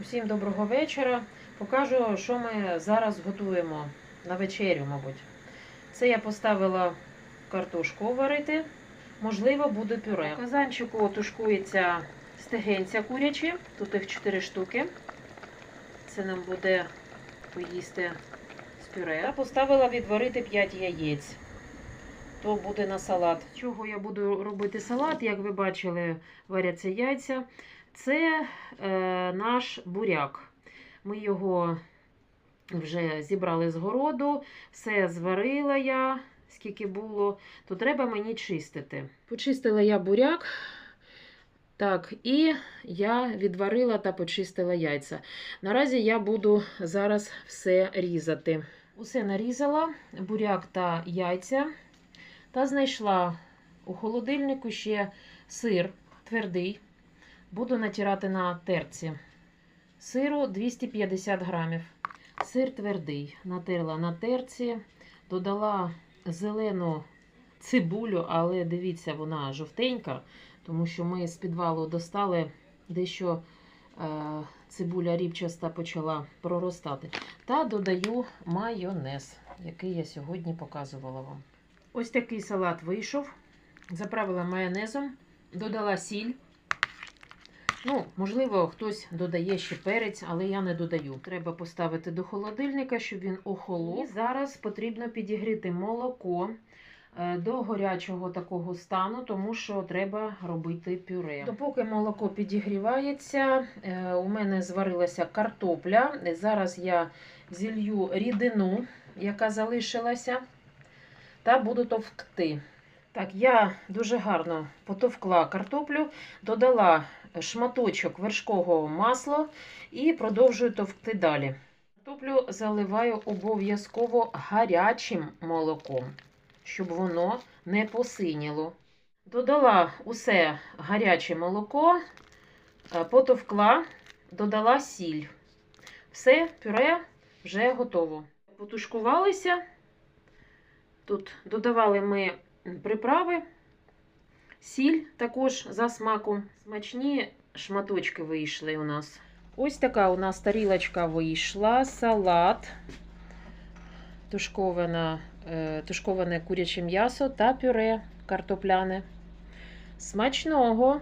Усім доброго вечора. Покажу, що ми зараз готуємо на вечерю, мабуть. Це я поставила картошку варити. Можливо, буде пюре. У казанчику тушкується стегенця курячі. Тут їх 4 штуки. Це нам буде поїсти з пюре. Я поставила відварити 5 яєць. То буде на салат. Чого я буду робити салат? Як ви бачили, варяться яйця. Це е, наш буряк. Ми його вже зібрали з городу, все зварила я, скільки було, то треба мені чистити. Почистила я буряк. Так, і я відварила та почистила яйця. Наразі я буду зараз все різати. Усе нарізала, буряк та яйця. Та знайшла у холодильнику ще сир твердий. Буду натирати на терці. Сиру 250 грамів. Сир твердий. Натерла на терці, додала зелену цибулю, але дивіться, вона жовтенька, тому що ми з підвалу достали дещо е, цибуля рібчаста почала проростати. Та додаю майонез, який я сьогодні показувала вам. Ось такий салат вийшов. Заправила майонезом, додала сіль. Ну, можливо, хтось додає ще перець, але я не додаю. Треба поставити до холодильника, щоб він охолов. І зараз потрібно підігріти молоко е, до гарячого такого стану, тому що треба робити пюре. Допоки молоко підігрівається, е, у мене зварилася картопля. Зараз я зілью рідину, яка залишилася, та буду товкти. Так, я дуже гарно потовкла картоплю, додала шматочок вершкового масла і продовжую товкти далі. Картоплю заливаю обов'язково гарячим молоком, щоб воно не посиніло. Додала усе гаряче молоко, е, потовкла, додала сіль. Все, пюре вже готово. Потушкувалися. Тут додавали ми приправи, сіль також за смаком. Смачні шматочки вийшли у нас. Ось така у нас тарілочка вийшла, салат, тушковане, тушковане куряче м'ясо та пюре картопляне. Смачного!